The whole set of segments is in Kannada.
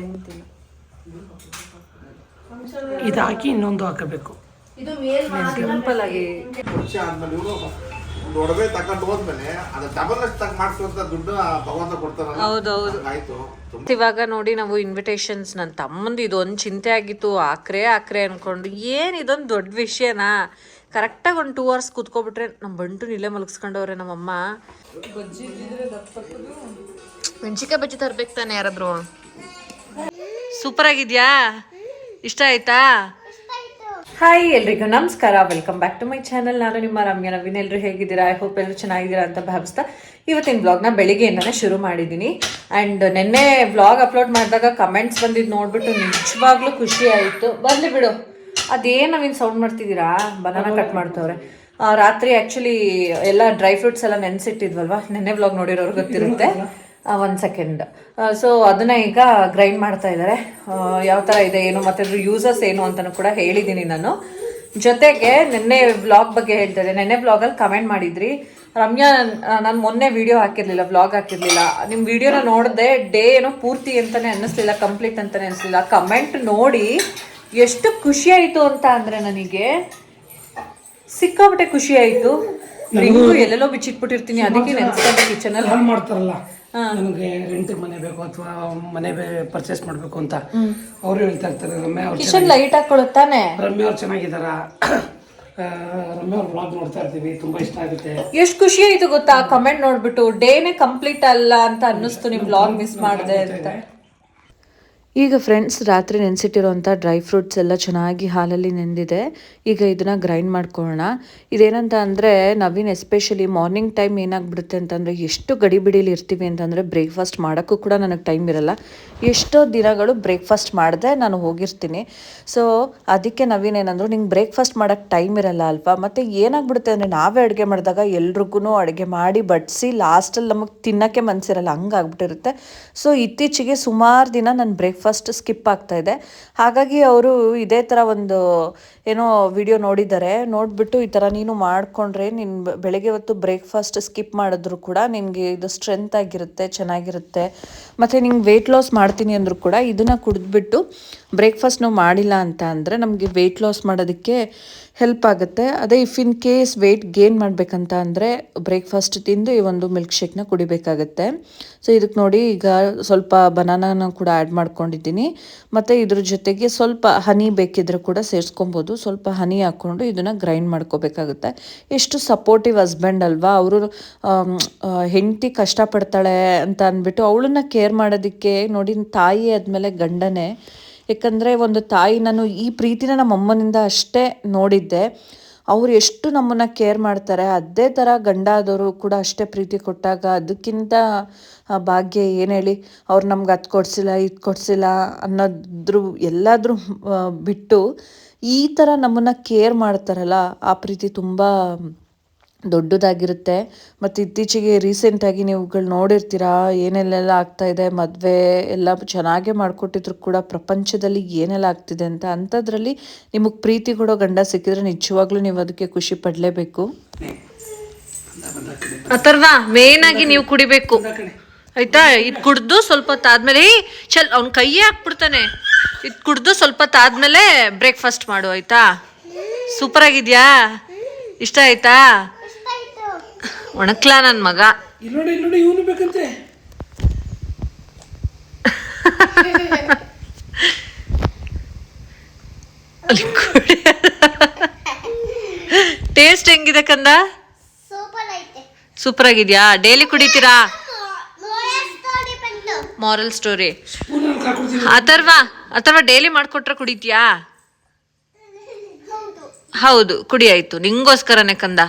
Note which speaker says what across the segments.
Speaker 1: ಇಲ್ಲ
Speaker 2: ಇದು ಹಾಕಿ ಇನ್ನೊಂದು ಹಾಕಬೇಕು.
Speaker 1: ಇದು ಮೇಲ್ ಸಿಂಪಲ್ ಆಗಿ
Speaker 3: ವರ್ಷ ಆದ್ಮೇಲೆ ಇವರು ಒಂದು ಒಡವೆ ತಗೊಂಡು ಹೋದ್ಮೇಲೆ ಅದು ಡಬಲ್ ಅಷ್ಟು ತಗ ಮಾಡಿಸುವಂತ ದುಡ್ಡು ಆ ಭಗವಂತ ಕೊಡ್ತಾರಲ್ಲ
Speaker 1: ಹೌದೌದು.
Speaker 3: ಆಯ್ತು
Speaker 1: ಇವಾಗ ನೋಡಿ ನಾವು ಇನ್ವಿಟೇಷನ್ಸ್ ನನ್ನ ತಮ್ಮಂದು ಇದೊಂದು ಚಿಂತೆ ಆಗಿತ್ತು ಆಕ್ರೆ ಆಕ್ರೆ ಅನ್ಕೊಂಡು ಏನು ಇದೊಂದು ದೊಡ್ಡ ವಿಷಯನಾ? ಕರೆಕ್ಟಾಗಿ ಒಂದು ಟೂ ಅವರ್ಸ್ ಕೂತ್ಕೊಬಿಟ್ರೆ ನಮ್ಮ ಬಂಟು ಇಲ್ಲೇ ಮಲಗಿಸ್ಕೊಂಡವ್ರೆ ನಮ್ಮಮ್ಮ. ಮೆಣಸಿಕಾಯಿ ಬಜ್ಜಿ ತರ್ಬೇಕು ತಾನೆ ಯಾರಾದ್ರು? ಸೂಪರ್ ಆಗಿದ್ಯಾ ಇಷ್ಟ ಆಯ್ತಾ? ಹಾಯ್ ಎಲ್ರಿಗೂ ನಮಸ್ಕಾರ. Welcome back to my channel ನಾನು ನಿಮ್ಮ ರಮ್ಯ ನವೀನ್. ಎಲ್ಲರೂ ಹೇಗಿದ್ದೀರಾ? ಐ ಹೋಪ್ ಎಲ್ಲರೂ ಚೆನ್ನಾಗಿದ್ದೀರಾ ಅಂತ ಭಾವಿಸ್ತಾ ಇವತ್ತಿನ ಬ್ಲಾಗ್ನ ಬೆಳಿಗ್ಗೆಯಿಂದನೇ ಶುರು ಮಾಡಿದ್ದೀನಿ. ಆ್ಯಂಡ್ ನಿನ್ನೆ ಬ್ಲಾಗ್ ಅಪ್ಲೋಡ್ ಮಾಡಿದಾಗ ಕಮೆಂಟ್ಸ್ ಬಂದಿದ್ದು ನೋಡ್ಬಿಟ್ಟು ನಿಜವಾಗ್ಲೂ ಖುಷಿ ಆಯಿತು. ಬರಲಿ ಬಿಡು. ಅದೇನು ನಾವೇನು ಸೌಂಡ್ ಮಾಡ್ತಿದ್ದೀರಾ? ಬನಾನ ಕಟ್ ಮಾಡ್ತವ್ರೆ. ರಾತ್ರಿ ಆ್ಯಕ್ಚುಲಿ ಎಲ್ಲ ಡ್ರೈ ಫ್ರೂಟ್ಸ್ ಎಲ್ಲ ನೆನೆಸಿಟ್ಟಿದ್ವಲ್ವಾ? ನಿನ್ನೆ ಬ್ಲಾಗ್ ನೋಡಿರೋರು ಗೊತ್ತಿರುತ್ತೆ. ಒಂದು ಸೆಕೆಂಡ್ ಸೊ ಅದನ್ನ ಈಗ ಗ್ರೈಂಡ್ ಮಾಡ್ತಾ ಇದ್ದಾರೆ ಯಾವ ಥರ ಇದೆ ಏನು ಮತ್ತೆ ಅದ್ರ ಯೂಸಸ್ ಏನು ಅಂತಲೂ ಕೂಡ ಹೇಳಿದ್ದೀನಿ ನಾನು. ಜೊತೆಗೆ ನಿನ್ನೆ ಬ್ಲಾಗ್ ಬಗ್ಗೆ ಹೇಳ್ತಾ ಇದ್ದೆ. ನಿನ್ನೆ ಬ್ಲಾಗಲ್ಲಿ ಕಮೆಂಟ್ ಮಾಡಿದ್ರಿ. ರಮ್ಯಾ ನಾನು ಮೊನ್ನೆ ವಿಡಿಯೋ ಹಾಕಿರ್ಲಿಲ್ಲ ಬ್ಲಾಗ್ ಹಾಕಿರ್ಲಿಲ್ಲ. ನಿಮ್ಮ ವಿಡಿಯೋನ ನೋಡಿದೆ ಡೇ ಏನೋ ಪೂರ್ತಿ ಅಂತಾನೆ ಅನ್ನಿಸ್ಲಿಲ್ಲ ಕಂಪ್ಲೀಟ್ ಅಂತಾನೆ ಅನ್ನಿಸ್ಲಿಲ್ಲ. ಕಮೆಂಟ್ ನೋಡಿ ಎಷ್ಟು ಖುಷಿ ಆಯಿತು ಅಂತ ಅಂದರೆ ನನಗೆ ಸಿಕ್ಕಾಪಟ್ಟೆ ಖುಷಿ ಆಯಿತು. ಎಲ್ಲೆಲ್ಲೋ ಬಿಚ್ಚಿಟ್ಬಿಟ್ಟಿರ್ತೀನಿ. ಅದಕ್ಕೆ ನೆನೆಸ್ಕೊಂಡು ಕಿಚನಲ್ಲಿ
Speaker 2: ಮಾಡ್ತಾರಲ್ಲ. ನನಗೆ ರೆಂಟ್ ಮನೆ ಬೇಕು ಅಥವಾ ಮನೆ ಪರ್ಚೇಸ್ ಮಾಡಬೇಕು ಅಂತ ಅವರು ಹೇಳ್ತಾ ಇರ್ತಾರೆ ರಮ್ಯಾ ಅವ್ರು
Speaker 1: ಲೈಟ್ ಹಾಕೊಳ್ಳುತ್ತಾನೆ
Speaker 2: ರಮ್ಯ ಅವ್ರು ಚೆನ್ನಾಗಿದ್ದಾರ ಆ, ರಮ್ಯಾ ಅವ್ರ ಬ್ಲಾಗ್ ನೋಡ್ತಾ ಇರ್ತೀವಿ ತುಂಬಾ ಇಷ್ಟ ಆಗುತ್ತೆ.
Speaker 1: ಎಷ್ಟು ಖುಷಿ ಆಯ್ತು ಗೊತ್ತಾ? ಕಮೆಂಟ್ ನೋಡ್ಬಿಟ್ಟು ಡೇನೆ ಕಂಪ್ಲೀಟ್ ಅಲ್ಲ ಅಂತ ಅನ್ನಿಸ್ತು ನಿಮ್ ಬ್ಲಾಗ್ ಮಿಸ್ ಮಾಡಿದೆ ಅಂತ. ಈಗ ಫ್ರೆಂಡ್ಸ್ ರಾತ್ರಿ ನೆನೆಸಿಟ್ಟಿರೋಂಥ ಡ್ರೈ ಫ್ರೂಟ್ಸ್ ಎಲ್ಲ ಚೆನ್ನಾಗಿ ಹಾಲಲ್ಲಿ ನೆಂದಿದೆ. ಈಗ ಇದನ್ನು ಗ್ರೈಂಡ್ ಮಾಡ್ಕೊಳ್ಳೋಣ. ಇದೇನಂತ ಅಂದರೆ, ನವೀನ್ ಎಸ್ಪೆಷಲಿ ಮಾರ್ನಿಂಗ್ ಟೈಮ್ ಏನಾಗ್ಬಿಡುತ್ತೆ ಅಂತಂದರೆ, ಎಷ್ಟು ಗಡಿಬಿಡಿಲಿ ಇರ್ತೀವಿ ಅಂತಂದರೆ ಬ್ರೇಕ್ಫಾಸ್ಟ್ ಮಾಡೋಕ್ಕೂ ಕೂಡ ನನಗೆ ಟೈಮ್ ಇರಲ್ಲ. ಎಷ್ಟೋ ದಿನಗಳು ಬ್ರೇಕ್ಫಾಸ್ಟ್ ಮಾಡಿದೆ ನಾನು ಹೋಗಿರ್ತೀನಿ. ಸೊ ಅದಕ್ಕೆ ನವೀನ್ ಏನಂದ್ರು, ನಿಂಗೆ ಬ್ರೇಕ್ಫಾಸ್ಟ್ ಮಾಡೋಕ್ಕೆ ಟೈಮ್ ಇರಲ್ಲ ಅಲ್ವಾ? ಮತ್ತು ಏನಾಗ್ಬಿಡುತ್ತೆ ಅಂದರೆ, ನಾವೇ ಅಡುಗೆ ಮಾಡಿದಾಗ ಎಲ್ರಿಗೂ ಅಡುಗೆ ಮಾಡಿ ಬಡಿಸಿ ಲಾಸ್ಟಲ್ಲಿ ನಮಗೆ ತಿನ್ನೋಕ್ಕೆ ಮನಸ್ಸಿರಲ್ಲ ಹಂಗಾಗ್ಬಿಟ್ಟಿರುತ್ತೆ. ಸೊ ಇತ್ತೀಚೆಗೆ ಸುಮಾರು ದಿನ ನಾನು ಬ್ರೇಕ್ಫಾಸ್ಟ್ ಸ್ಕಿಪ್ ಆಗ್ತಾ ಇದೆ. ಹಾಗಾಗಿ ಅವರು ಇದೇ ಥರ ಒಂದು ಏನೋ ವಿಡಿಯೋ ನೋಡಿದ್ದಾರೆ. ನೋಡಿಬಿಟ್ಟು ಈ ಥರ ನೀನು ಮಾಡಿಕೊಂಡ್ರೆ ನಿನ್ನ ಬೆಳಗ್ಗೆ ಹೊತ್ತು ಬ್ರೇಕ್ಫಾಸ್ಟ್ ಸ್ಕಿಪ್ ಮಾಡಿದ್ರು ಕೂಡ ನಿನಗೆ ಇದು ಸ್ಟ್ರೆಂತ್ ಆಗಿರುತ್ತೆ, ಚೆನ್ನಾಗಿರುತ್ತೆ. ಮತ್ತು ನಿಂಗೆ ವೆಯ್ಟ್ ಲಾಸ್ ಮಾಡ್ತೀನಿ ಅಂದರೂ ಕೂಡ ಇದನ್ನು ಕುಡಿದ್ಬಿಟ್ಟು ಬ್ರೇಕ್ಫಾಸ್ಟ್ ನಾವು ಮಾಡಿಲ್ಲ ಅಂತ ಅಂದರೆ ನಮಗೆ ವೆಯ್ಟ್ ಲಾಸ್ ಮಾಡೋದಕ್ಕೆ ಹೆಲ್ಪ್ ಆಗುತ್ತೆ. ಅದೇ if in case weight gain ಮಾಡಬೇಕಂತ ಅಂದರೆ ಬ್ರೇಕ್ಫಾಸ್ಟ್ ತಿಂದು ಈ ಒಂದು ಮಿಲ್ಕ್ ಶೇಕ್ನ ಕುಡಿಬೇಕಾಗತ್ತೆ. ಸೊ ಇದಕ್ಕೆ ನೋಡಿ ಈಗ ಸ್ವಲ್ಪ ಬನಾನಾನ ಕೂಡ ಆ್ಯಡ್ ಮಾಡ್ಕೊಂಡಿದ್ದೀನಿ. ಮತ್ತು ಇದ್ರ ಜೊತೆಗೆ ಸ್ವಲ್ಪ ಹನಿ ಬೇಕಿದ್ರೆ ಕೂಡ ಸೇರಿಸ್ಕೊಬೋದು. ಸ್ವಲ್ಪ ಹನಿ ಹಾಕ್ಕೊಂಡು ಇದನ್ನು ಗ್ರೈಂಡ್ ಮಾಡ್ಕೋಬೇಕಾಗುತ್ತೆ. ಎಷ್ಟು ಸಪೋರ್ಟಿವ್ ಹಸ್ಬೆಂಡ್ ಅಲ್ವಾ? ಅವರು ಹೆಂಡತಿ ಕಷ್ಟಪಡ್ತಾಳೆ ಅಂತ ಅಂದ್ಬಿಟ್ಟು ಅವಳನ್ನ ಕೇರ್ ಮಾಡೋದಕ್ಕೆ ನೋಡಿ ತಾಯಿ ಆದಮೇಲೆ ಗಂಡನೇ. ಯಾಕಂದರೆ ಒಂದು ತಾಯಿ ನಾನು ಈ ಪ್ರೀತಿನ ನಮ್ಮ ಅಮ್ಮನಿಂದ ಅಷ್ಟೇ ನೋಡಿದ್ದೆ. ಅವ್ರು ಎಷ್ಟು ನಮ್ಮನ್ನು ಕೇರ್ ಮಾಡ್ತಾರೆ, ಅದೇ ಥರ ಗಂಡ ಆದವರು ಕೂಡ ಅಷ್ಟೇ ಪ್ರೀತಿ ಕೊಟ್ಟಾಗ ಅದಕ್ಕಿಂತ ಭಾಗ್ಯ ಏನು ಹೇಳಿ? ಅವ್ರು ನಮ್ಗೆ ಅದು ಕೊಡಿಸಿಲ್ಲ, ಇದು ಕೊಡಿಸಿಲ್ಲ ಅನ್ನೋದ್ರ ಎಲ್ಲಾದರೂ ಬಿಟ್ಟು ಈ ಥರ ನಮ್ಮನ್ನು ಕೇರ್ ಮಾಡ್ತಾರಲ್ಲ ಆ ಪ್ರೀತಿ ತುಂಬ ದೊಡ್ಡದಾಗಿರುತ್ತೆ. ಮತ್ತು ಇತ್ತೀಚೆಗೆ ರೀಸೆಂಟಾಗಿ ನೀವುಗಳು ನೋಡಿರ್ತೀರಾ ಏನೆಲ್ಲೆಲ್ಲ ಆಗ್ತಾ ಇದೆ ಮದುವೆ ಎಲ್ಲ ಚೆನ್ನಾಗೇ ಮಾಡಿಕೊಟ್ಟಿದ್ರು ಕೂಡ ಪ್ರಪಂಚದಲ್ಲಿ ಏನೆಲ್ಲ ಆಗ್ತಿದೆ ಅಂತ ಅಂಥದ್ರಲ್ಲಿ ನಿಮಗೆ ಪ್ರೀತಿ ಕೊಡೋ ಗಂಡ ಸಿಕ್ಕಿದ್ರೆ ನಿಜವಾಗ್ಲೂ ನೀವು ಅದಕ್ಕೆ ಖುಷಿ ಪಡಲೇಬೇಕು. ಆ ಥರದ ಮೇನ್ ಆಗಿ ನೀವು ಕುಡಿಬೇಕು. ಆಯ್ತಾ? ಇದು ಕುಡ್ದು ಸ್ವಲ್ಪ ಹೊತ್ತಾದ್ಮೇಲೆ ಏ, ಚಲ್ ಅವ್ನ ಕೈಯೇ ಹಾಕ್ಬಿಡ್ತಾನೆ. ಇದು ಕುಡ್ದು ಸ್ವಲ್ಪ ಹೊತ್ತಾದ್ಮೇಲೆ ಬ್ರೇಕ್ಫಾಸ್ಟ್ ಮಾಡು ಆಯ್ತಾ? ಸೂಪರ್ ಆಗಿದ್ಯಾ? ಇಷ್ಟ ಆಯ್ತಾ? ಒಣಕ್ಲಾ ನನ್ನ ಮಗ.
Speaker 2: ಇಲ್ಲಿ ನೋಡಿ ನೋಡಿ ಇವನು ಬೇಕಂತೆ.
Speaker 1: ಟೇಸ್ಟ್ ಹೆಂಗಿದೆ ಕಂದ?
Speaker 4: ಸೂಪರ್
Speaker 1: ಆಗಿದ್ಯಾ? ಡೈಲಿ ಕುಡಿತೀರಾ? Moral story Atharva Atharva daily ಮಾಡ್ಕೊಟ್ರೆ ಕುಡಿತೀಯಾ?
Speaker 4: ಹೌದು
Speaker 1: ಹೌದು ಕುಡಿ ಆಯ್ತು. ನಿಂಗೋಸ್ಕರನೇ ಕಂದ.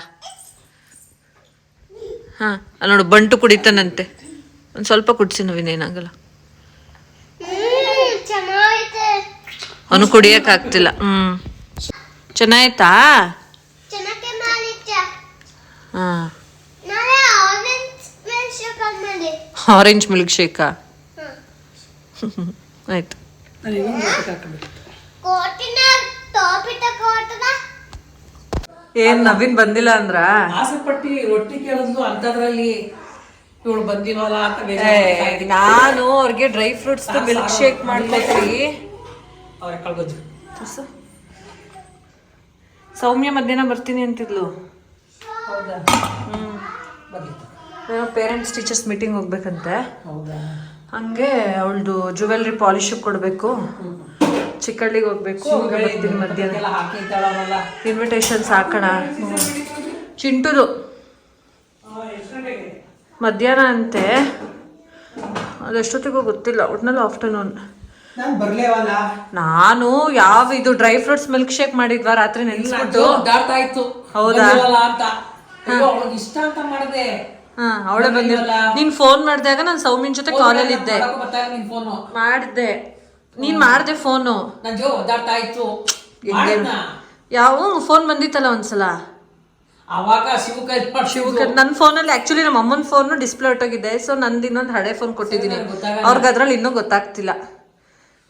Speaker 1: ಹಾ ನೋಡು ಬಂಟು ಕುಡಿತಾನಂತೆ. ಒಂದು ಸ್ವಲ್ಪ ಕುಡಿಸಿ ನೋವಿನೇನಾಗಲ್ಲ ಅವನು ಕುಡಿಯಕ್ ಆಗ್ತಿಲ್ಲ ಹ್ಮ್. ಚೆನ್ನಾಯ್ತಾ?
Speaker 4: ಆರೆಂಜ್
Speaker 1: ಮಿಲ್ಕ್ ಶೇಕಾ ಆಯ್ತು. ಏನ್ ನವೀನ್ ಬಂದಿಲ್ಲ ಅಂದ್ರ?
Speaker 2: ಆಸೆ ಪಟ್ಟಿ ರೊಟ್ಟಿ ಕೇಳಿದ್ಲು ಅಂತದ್ರಲ್ಲಿ
Speaker 5: ಇವಳು ಬಂದಿಲ್ವಲ್ಲ ಅಂತ
Speaker 1: ನಾನು ಅವ್ರಿಗೆ ಡ್ರೈ ಫ್ರೂಟ್ಸ್ ಮಿಲ್ಕ್ ಶೇಕ್ ಮಾಡ್ಕೊಟ್ರಿ
Speaker 5: ಅವ್ರ ಕಳ್ಗೊಜ್ಜು
Speaker 1: ಸೌಮ್ಯ ಮಧ್ಯಾಹ್ನ ಬರ್ತೀನಿ ಅಂತಿದ್ಲು.
Speaker 5: ಹೌದಾ? ಬರ್ಲಿ.
Speaker 1: ಪೇರೆಂಟ್ಸ್ ಟೀಚರ್ಸ್ ಮೀಟಿಂಗ್ ಹೋಗ್ಬೇಕಂತೆ.
Speaker 5: ಹೌದಾ?
Speaker 1: ಹಂಗೆ ಅವಳದು ಜುವೆಲ್ರಿ ಪಾಲಿಶ್ ಕೊಡಬೇಕು. ಚಿಕ್ಕಳ್ಳಿಗೆ ಹೋಗ್ಬೇಕು ಮಧ್ಯಾಹ್ನ. ಇನ್ವಿಟೇಷನ್ಸ್ ಹಾಕೋಣ. ಚಿಂಟುದು. ಮಧ್ಯಾಹ್ನ ಅಂತೆ. ಅದೆಷ್ಟೊತ್ತಿಗೂ ಗೊತ್ತಿಲ್ಲ ಒಟ್ನಲ್ಲಿ ಆಫ್ಟರ್ನೂನ್
Speaker 5: ನಾನು
Speaker 1: ಯಾವ ಇದು ಡ್ರೈ ಫ್ರೂಟ್ಸ್ ಮಿಲ್ಕ್ ಶೇಕ್ ಮಾಡಿದ್ವಾ ರಾತ್ರಿ ನೆನೆಸ್ಬಿಟ್ಟು. ಹೌದಾ?
Speaker 5: ಇಷ್ಟ ಅಂತ ಮಾಡಿದೆ.
Speaker 1: ಅವಳೆ ಬಂದಿಲ್ಲ ನೀನ್ ಫೋನ್ ಮಾಡಿದಾಗ ನಾನು ಸೌಮಿನ್ ಜೊತೆ ಕಾಲಲ್ಲಿ ಇದ್ದೆ.
Speaker 5: ಮಾಡಿದ್ದೆ ನಿನ್
Speaker 1: ಮಾಡಿದೆ. ನೀನ್ ಮಾಡ್ದೆ ಫೋನು? ಯಾವ ಫೋನ್ ಬಂದಿತ್ತಲ್ಲ ಒಂದ್ಸಲ.
Speaker 5: ಅವಾಗ ಶಿವ ಕೈ
Speaker 1: ಶಿವಕ ನನ್ನ ಫೋನಲ್ಲಿ ಆಕ್ಚುಲಿ ನಮ್ಮ ಅಮ್ಮನ ಫೋನ್ ಡಿಸ್ಪ್ಲೇ ಹೊಟ್ಟೋಗಿದೆ ಸೊ ನಂದು ಇನ್ನೊಂದು ಹಳೆ ಫೋನ್ ಕೊಟ್ಟಿದ್ದೀನಿ. ಅವ್ರಿಗೆ ಅದ್ರಲ್ಲಿ ಇನ್ನೂ ಗೊತ್ತಾಗ್ತಿಲ್ಲ.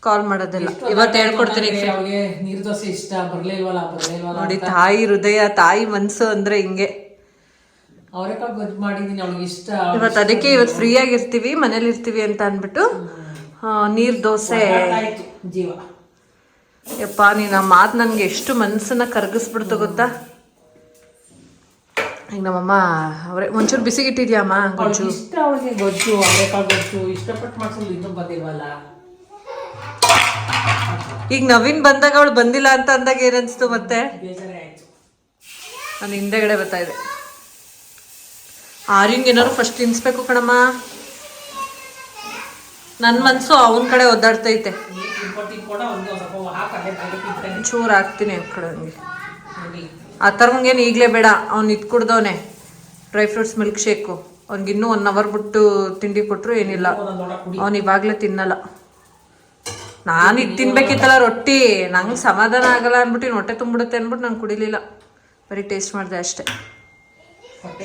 Speaker 1: ಕಾಲ್ ಮಾಡೋದಿಲ್ಲ. ಇವತ್ತು ಹೇಳ್ಕೊಡ್ತೀನಿ ನೋಡಿ ತಾಯಿ ಹೃದಯ ತಾಯಿ ಮನ್ಸು ಅಂದ್ರೆ ಹಿಂಗೆ.
Speaker 5: ಅವರೆಕಾಳು ಗೊಜ್ಜು ಮಾಡಿದೀನಿ ಅವಳಿಗೆ ಇಷ್ಟ
Speaker 1: ಇವತ್ತು ಅದಕ್ಕೆ ಇವತ್ತು ಫ್ರೀ ಆಗಿರ್ತೀವಿ ಮನೇಲಿ ಇರ್ತೀವಿ ಅಂತ ಅಂದ್ಬಿಟ್ಟು ನೀರ್ ದೋಸೆ.
Speaker 5: ಆಯ್ತು ಜೀವ.
Speaker 1: ಯಪ್ಪ ನೀನ್ ಆ ಮಾತು ನನ್ಗೆ ಎಷ್ಟು ಮನ್ಸನ್ನ ಕರಗಿಸ್ಬಿಡ್ತು ಗೊತ್ತಾ? ಈಗ ನಮ್ಮಮ್ಮ ಅವ್ರೆ ಒಂಚೂರು ಬಿಸಿಗಿಟ್ಟಿದ್ಯಾಮ್ಮ
Speaker 5: ಅವಳಿಗೆ
Speaker 1: ಗೊಜ್ಜು?
Speaker 5: ಇಷ್ಟ ಅವಳಿಗೆ ಗೊಜ್ಜು ಅವರೆಕಾಳು ಗೊಜ್ಜು ಇಷ್ಟಪಟ್ಟು ಮಾಡ್ಸೋದು ಇನ್ನೂ ಬಂದಿಲ್ವಲ್ಲ?
Speaker 1: ಈಗ ನವೀನ್ ಬಂದಾಗ ಅವಳು ಬಂದಿಲ್ಲ ಅಂತ ಅಂದಾಗ ಏನನ್ಸ್ತು ಮತ್ತೆ?
Speaker 5: ಬೇಜಾರೇ ಆಯ್ತು.
Speaker 1: ನಾನು ಹಿಂದೆಗಡೆ ಬರ್ತಾ ಇದೆ ಆರ್ಯಂಗ್ ಏನಾದ್ರು ಫಸ್ಟ್ ತಿನ್ಸ್ಬೇಕು ಕಣಮ್ಮ. ನನ್ನ ಮನ್ಸು ಅವನ ಕಡೆ ಒದ್ದಾಡ್ತೈತೆ. ಚೂರ್ ಹಾಕ್ತೀನಿ ಆ ಕಡೆ ಹಂಗೆ. ಆ ಥರವಂಗೇನು ಈಗಲೇ ಬೇಡ. ಅವ್ನು ಇದು ಕುಡ್ದವನೆ. ಡ್ರೈ ಫ್ರೂಟ್ಸ್ ಮಿಲ್ಕ್ ಶೇಕು ಅವ್ನಿಗೆ ಇನ್ನೂ ಒನ್ ಅವರ್ ಬಿಟ್ಟು ತಿಂಡಿ ಕೊಟ್ಟರು ಏನಿಲ್ಲ. ಅವ್ನು ಇವಾಗಲೇ ತಿನ್ನಲ್ಲ. ನಾನು ಇದು ತಿನ್ಬೇಕಿತ್ತಲ್ಲ ರೊಟ್ಟಿ. ನಂಗೆ ಸಮಾಧಾನ ಆಗಲ್ಲ ಅಂದ್ಬಿಟ್ಟು ಹೊಟ್ಟೆ ತುಂಬಿಡುತ್ತೆ ಅಂದ್ಬಿಟ್ಟು ನಾನು ಕುಡಿಲಿಲ್ಲ. ಬರೀ ಟೇಸ್ಟ್ ಮಾಡಿದೆ ಅಷ್ಟೇ.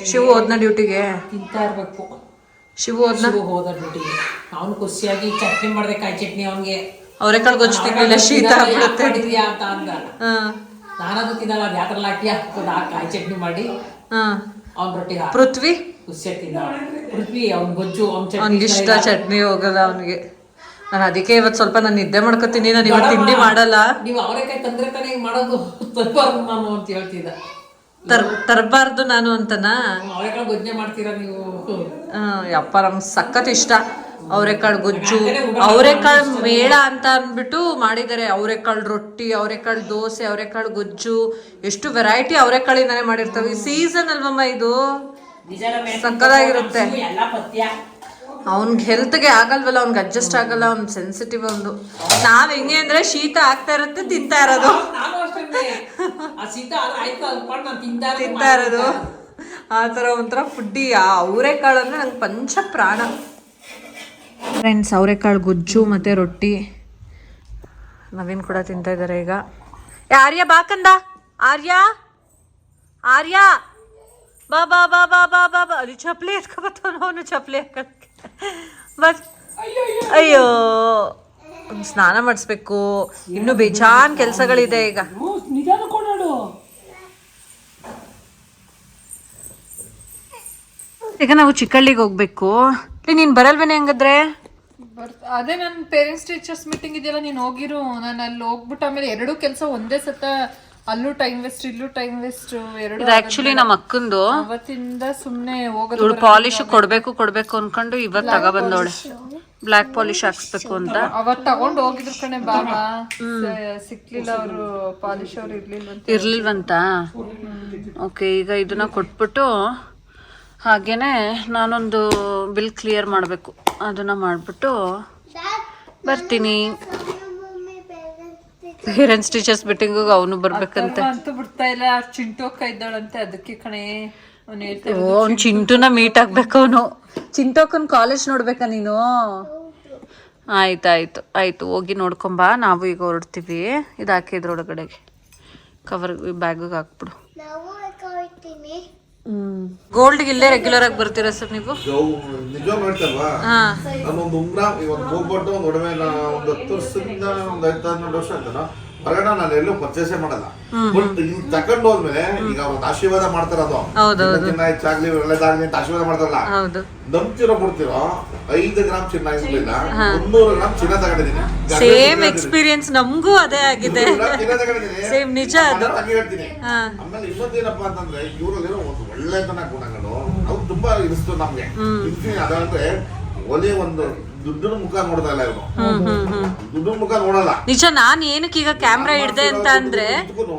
Speaker 1: ಶಿವು ಹೋದ್ನ ಡ್ಯೂಟಿಗೆ?
Speaker 5: ತಿಂತಾ ಇರ್ಬೇಕು.
Speaker 1: ಶಿವು ಹೋದ್ನ?
Speaker 5: ಶಿವು ಹೋದ ಡ್ಯೂಟಿಗೆ. ಅವನು ಖುಷಿಯಾಗಿ ಚಟ್ನಿ ಮಾಡ್ದೆ ಕಾಯಿ ಚಟ್ನಿ ಅವನಿಗೆ.
Speaker 1: ಅವರೆಕಾಳು ಗೊಜ್ಜು ಗೊಜ್ಜಿಲ್ಲ ಶೀತ ಆಗ್ಬಿಡುತ್ತೆ.
Speaker 5: ಅಂತ ಅಂದ ನಾನದು ತಿನ್ನಲ್ಲ ಅದು ಯಾವ್ದ್ರಲ್ಲಿ ಹಾಕಿ ಹಾಕೋದು ಆ ಕಾಯಿ ಚಟ್ನಿ ಮಾಡಿ.
Speaker 1: ಹಾಂ.
Speaker 5: ಅವ್ನ ರೊಟ್ಟಿಗೆ
Speaker 1: ಪೃಥ್ವಿ?
Speaker 5: ಖುಷಿಯಾಗಿ ತಿನ್ನ. ಪೃಥ್ವಿ ಅವ್ನ ಗೊಜ್ಜು ಅವ್ನ ಚಟ್ನಿ
Speaker 1: ಅವ್ನಿಗಿಷ್ಟ ಚಟ್ನಿ ಹೋಗಲ್ಲ ಅವನಿಗೆ. ನಾನು ಅದಕ್ಕೆ ಇವತ್ತು ಸ್ವಲ್ಪ ನಾನು ನಿದ್ದೆ ಮಾಡ್ಕೊತೀನಿ ನಾನು ಇವತ್ತು ತಿಂಡಿ ಮಾಡಲ್ಲ.
Speaker 5: ನೀವು ಅವರೆಕಾಯಿ ತಂದ್ರೆ ತಾನೇ ಮಾಡೋದು. ಸ್ವಲ್ಪ ನಾನು ಅಂತ ಹೇಳ್ತಿದ್ದ.
Speaker 1: ತರ್ ತರಬಾರ್ದು ನಾನು ಅಂತನಾ?
Speaker 5: ಅವರೆಕಾಳು ಗೊಜ್ಜೆ ಮಾಡ್ತೀರಾ ನೀವು?
Speaker 1: ಹ್ಮ್, ಯಪ್ಪ ನಮ್ಗೆ ಸಖತ್ ಇಷ್ಟ. ಅವರೆಕಾಳು ಗೊಜ್ಜು ಅವರೆಕಾಳು ಮೇಳ ಅಂತ ಅಂದ್ಬಿಟ್ಟು ಮಾಡಿದ್ದಾರೆ ಅವರೆಕಾಳು ರೊಟ್ಟಿ ಅವರೆಕಾಳು ದೋಸೆ ಅವರೆಕಾಳು ಗೊಜ್ಜು. ಎಷ್ಟು ವೆರೈಟಿ ಅವರೆಕಾಳಿಂದಾನೆ ಮಾಡಿರ್ತಾವೆ. ಈ ಸೀಸನ್ ಅಲ್ವಮ್ಮ ಇದು? ಸಕ್ಕದಾಗಿರುತ್ತೆ ಅವ್ನ್ಗೆ ಹೆಲ್ತ್ಗೆ ಆಗಲ್ವಲ್ಲ ಅವ್ನಿಗೆ ಅಡ್ಜಸ್ಟ್ ಆಗಲ್ಲ ಅವ್ನ್ ಸೆನ್ಸಿಟಿವ್ ಒಂದು. ನಾವ್ ಹೆಂಗೆ ಅಂದ್ರೆ ಶೀತ ಆಗ್ತಾ ಇರುತ್ತೆ ತಿಂತಾ ಇರೋದು. ತಿಂತಾ ಇರೋದು ಆ ಥರ ಒಂಥರ ಫುಡ್ಡಿ ಅವರೆಕಾಳು ಅಂದ್ರೆ ನಂಗೆ ಪಂಚ ಪ್ರಾಣ ಫ್ರೆಂಡ್ಸ್ ಅವರೆಕಾಳು ಗುಜ್ಜು ಮತ್ತೆ ರೊಟ್ಟಿ. ನವೀನ್ ಕೂಡ ತಿಂತಾ ಇದ್ದಾರೆ ಈಗ. ಆರ್ಯ ಬಾಕಂದ ಆರ್ಯ? ಆರ್ಯ? ಬಾ ಬಾ ಬಾ ಬಾ ಬಾ ಬಾ ಬಾ. ಅದು ಚಪ್ಪಲಿ ಎತ್ಕೊಬತ್ತವನು ಅವನು ಚಪ್ಪಲಿ ಹಾಕಕ್ಕೆ. ಬಸ್. ಅಯ್ಯೋ ಸ್ನಾನ ಮಾಡಿಸ್ಬೇಕು. ಇನ್ನು ಬೇಜಾನ್ ಕೆಲಸಗಳಿದೆ ಈಗ. ಈಗ ನಾವು ಚಿಕ್ಕಳ್ಳಿಗೆ ಹೋಗ್ಬೇಕು. ನೀನ್ ಬರಲ್ವೇನೆ ಹಂಗಾದ್ರೆ?
Speaker 6: ಅದೇ ನನ್ನ ಪೇರೆಂಟ್ಸ್ ಟೀಚರ್ಸ್ ಮೀಟಿಂಗ್ ಇದೆಯಲ್ಲ ನೀನು ಹೋಗಿರು. ನಾನು ಅಲ್ಲಿ ಹೋಗ್ಬಿಟ್ಟು ಆಮೇಲೆ ಎರಡೂ ಕೆಲಸ ಒಂದೇ ಸತ ಅಲ್ಲೂ ಟೈಮ್ ವೇಸ್ಟ್ ಇಲ್ಲೂ ಟೈಮ್ ವೇಸ್ಟ್ ಎರಡು
Speaker 1: ಇದು ಆಕ್ಚುಲಿ ನಮ್ಮ ಅಕ್ಕಂದು.
Speaker 6: ಅವತ್ತಿಂದ ಸುಮ್ಮನೆ ಹೋಗೋದು
Speaker 1: ಇವಳು ಪಾಲಿಶ್ ಕೊಡ್ಬೇಕು ಕೊಡ್ಬೇಕು ಅನ್ಕೊಂಡು ಇವತ್ ತಗೊಬಂದವಳೆ ಬ್ಲ್ಯಾಕ್ ಪಾಲಿಶ್ ಹಾಕ್ಸ್ಬೇಕು ಅಂತ.
Speaker 6: ಅವತ್ ತಗೊಂಡ್ ಹೋಗಿದ್ರು ಕಣೆ ಬಾಬಾ. ಸಿಕ್ಲಿಲ್ಲ ಅವರು ಪಾಲಿಶ್ ಅವ್ರು ಇರ್ಲಿಲ್ಲ ಅಂತ
Speaker 1: ಇರ್ಲಿಲ್ವಂತ? ಓಕೆ ಈಗ ಇದನ್ನ ಕೊಟ್ಬಿಟ್ಟು ಹಾಗೇನೆ ನಾನೊಂದು ಬಿಲ್ ಕ್ಲಿಯರ್ ಮಾಡಬೇಕು. ಅದನ್ನ ಮಾಡಿಬಿಟ್ಟು ಬರ್ತೀನಿ. ಪೇರೆಂಟ್ಸ್ ಟೀಚರ್ಸ್ ಮೀಟಿಂಗ್ ಅವನು ಬರ್ಬೇಕಂತೆ.
Speaker 6: ಅಂತೂ ಬಿಡ್ತಾ ಇಲ್ಲ ಚಿಂಟು ಇದ್ದಾಳಂತೆ ಅದಕ್ಕೆ ಕಣೆ ಅವ್ನು ಹೇಳ್ತಾ
Speaker 1: ಓ ಅವ್ನು ಚಿಂಟುನ ಮೀಟ್ ಆಗ್ಬೇಕು ಅವನು. ಚಿಂಟೋಕನ್ ಕಾಲೇಜ್ ನೋಡ್ಬೇಕಾ ನೀನು? ಆಯ್ತಾಯ್ತು ಆಯ್ತು ಹೋಗಿ ನೋಡ್ಕೊಂಬಾ ನಾವು ಈಗ ಹೊರಡ್ತೀವಿ. ಇದು ಹಾಕಿದ್ರೊಳಗಡೆಗೆ ಕವರ್ ಬ್ಯಾಗಿಗೆ ಹಾಕ್ಬಿಡು. ಗೋಲ್ಡ್ಗೆ ಇಲ್ಲೇ ರೆಗ್ಯುಲರ್ ಆಗಿ ಬರ್ತೀರಾ ಸರ್ ನೀವು? ನಿಜ
Speaker 3: ನಾನು ಒಂದು ಉಂಗ್ರ ಇವತ್ತು ಹೋಗ್ಬಿಟ್ಟು ಒಂದು ಒಡವೆ ಒಂದು ಹತ್ತು ವರ್ಷದಿಂದ ಒಂದು ಐದು ಹನ್ನೆರಡು ವರ್ಷ ಆಯ್ತಾನ ಹೊರಗಡೆ ನಾನು ಎಲ್ಲೂ ಪರ್ಚೇಸೇ ಮಾಡಲ್ಲ. ಬಟ್ ಇಲ್ಲಿ ತಗೊಂಡು ಹೋದ್ಮೇಲೆ ಈಗ ಅವ್ರದ್ದು ಆಶೀರ್ವಾದ ಮಾಡ್ತಾರದು
Speaker 1: ಅದು.
Speaker 3: ಚಿನ್ನ ಹೆಚ್ಚಾಗ್ಲಿ ಒಳ್ಳೇದಾಗ್ಲಿ ಅಂತ ಆಶೀರ್ವಾದ ಮಾಡ್ತಾರಲ್ಲ.
Speaker 1: ಹೌದು.
Speaker 3: ನಂಬ್ತಿರೋ ಬಿಡ್ತಿರೋ ಐದು ಗ್ರಾಮ್ ಚಿನ್ನ ಇರ್ಲಿಲ್ಲ ಮುನ್ನೂರು ಗ್ರಾಮ್ ಚಿನ್ನ ತಗೊಂಡಿದ್ದೀನಿ.
Speaker 1: ಸೇಮ್ ಎಕ್ಸ್ಪೀರಿಯನ್ಸ್ ನಮಗೂ ಅದೇ ಆಗಿದೆ. ಸೇಮ್ ನಿಜ ಅದು.
Speaker 3: ಹೇಳ್ತೀನಿ. ಆಮೇಲೆ ಇನ್ನೊಂದೇನಪ್ಪ ಅಂತಂದ್ರೆ ಇವರಲ್ಲಿರೋ ಒಂದು ಒಳ್ಳೆತನ ಗುಣಗಳು ಅವು ತುಂಬಾ ಇರಿಸ್ತು ನಮ್ಗೆ. ಅದಂದ್ರೆ ಒಲೆ ಒಂದು ದುಡ್ಡಿನ ಮುಖ ನೋಡ್ತಾ ಇಲ್ಲ ಇವರು ದುಡ್ಡಿನ ಮುಖ ನೋಡಲ್ಲ.
Speaker 1: ನಿಜ ನಾನ್ ಏನಕ್ಕೆ ಈಗ ಕ್ಯಾಮ್ರಾ ಹಿಡ್ದೆ ಅಂತ ಅಂದ್ರೆ
Speaker 3: ಇದ್ಕೂನು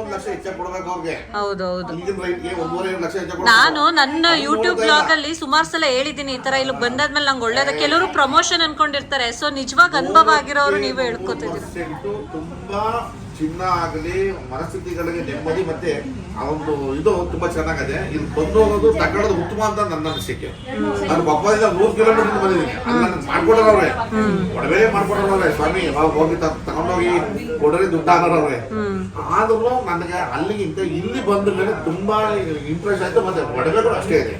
Speaker 3: ಒಂದ್ ಲಕ್ಷ ಹೆಚ್ಚಾಗಿ ಕೊಡ್ಬೇಕು ಅವ್ರಿಗೆ.
Speaker 1: ಹೌದೌದು.
Speaker 3: ಈಗಿನ ರೈಟ್ಗೆ ಒಂದೂವರೆ ಎರಡು ಲಕ್ಷ ಹೆಚ್ಚಾಗಿ
Speaker 1: ನಾನು ನನ್ನ ಯೂಟ್ಯೂಬ್ ಬ್ಲಾಗ್ ಅಲ್ಲಿ ಸುಮಾರು ಸಲ ಹೇಳಿದೀನಿ ಈ ತರ ಇಲ್ಲಿ ಬಂದಾದ್ಮೇಲೆ ನಂಗೆ ಒಳ್ಳೇದ. ಕೆಲವರು ಪ್ರಮೋಷನ್ ಅನ್ಕೊಂಡಿರ್ತಾರೆ. ಸೊ ನಿಜವಾಗ ಅನುಭವ ಆಗಿರೋರು ನೀವೇ ಹೇಳ್ಕೊತಿದ್ದೀರಿ.
Speaker 3: ತುಂಬಾ ಚಿನ್ನ ಆಗಲಿ, ಮನಸ್ಥಿತಿಗಳಿಗೆ ನೆಮ್ಮದಿ ಮತ್ತೆ ಆ ಒಂದು ಇದು ತುಂಬಾ ಚೆನ್ನಾಗಿದೆ. ಇಲ್ಲಿ ಬಂದು ಹೋಗೋದು, ತಗೊಳ್ಳೋದು ಉತ್ತಮ ಅಂತ ನನ್ನ ಅನಿಸಿಕೆ. ನಾನು ಬಪ್ಪದಿಂದ ನೂರು ಕಿಲೋಮೀಟರ್ ಬಂದಿದ್ದೀನಿ. ಮಾಡ್ಕೊಡೋರವ್ರೆ. ಒಡವೆ ಮಾಡ್ಕೊಡೋರವ್ರೆ. ಸ್ವಾಮಿ ಯಾವಾಗ ಹೋಗಿ ತಗೊಂಡೋಗಿ ಕೊಡರಿ ದುಡ್ಡು ಆಗೋರವ್ರೆ ಆದ್ರೂ ನನಗೆ ಅಲ್ಲಿಗಿಂತ ಇಲ್ಲಿ ಬಂದ ಮೇಲೆ ತುಂಬಾ ಇಂಪ್ರೆಸ್ ಆಯ್ತು ಮತ್ತೆ ಒಡವೆಗಳು ಅಷ್ಟೇ ಇದೆ.